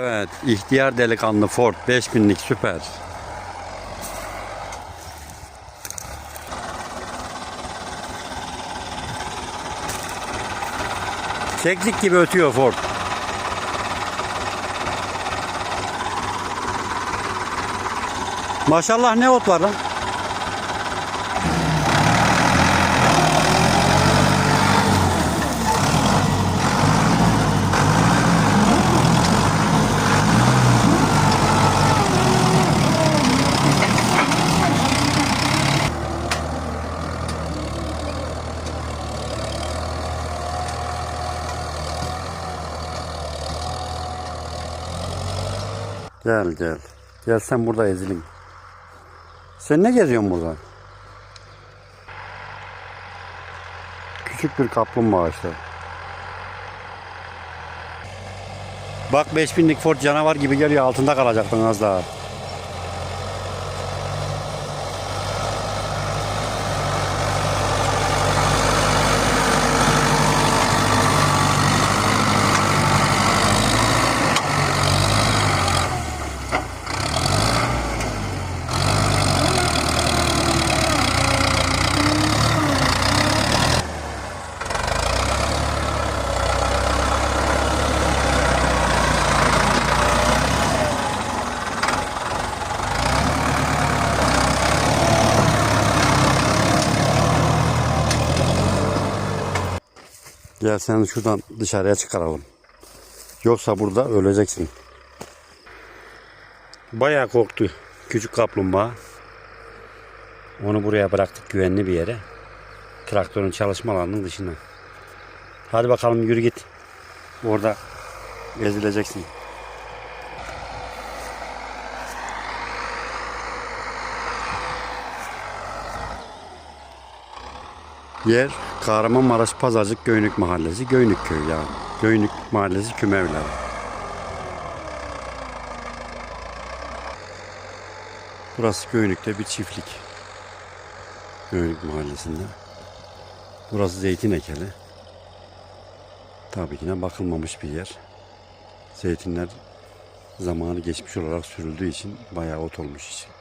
Evet, ihtiyar delikanlı Ford 5000'lik süper. Keklik gibi ötüyor Ford. Maşallah ne ot var lan? Gel gel. Gel sen burada ezilin. Sen ne geziyorsun burada? Küçük bir kaplumbağa işte. Bak 5000'lik Ford canavar gibi geliyor altında kalacaktın az daha. Gel seni şuradan dışarıya çıkaralım. Yoksa burada öleceksin. Bayağı korktu küçük kaplumbağa. Onu buraya bıraktık güvenli bir yere. Traktörün çalışma alanının dışına. Hadi bakalım yürü git. Orada ezileceksin. Yer Kahramanmaraş Pazarcık Göynük Mahallesi. Göynük köyü yani. Göynük Mahallesi Kümevleri. Burası Göynük'te bir çiftlik. Göynük Mahallesi'nde. Burası zeytin ekeli. Tabii ki de bakılmamış bir yer. Zeytinler zamanı geçmiş olarak sürüldüğü için bayağı ot olmuş için.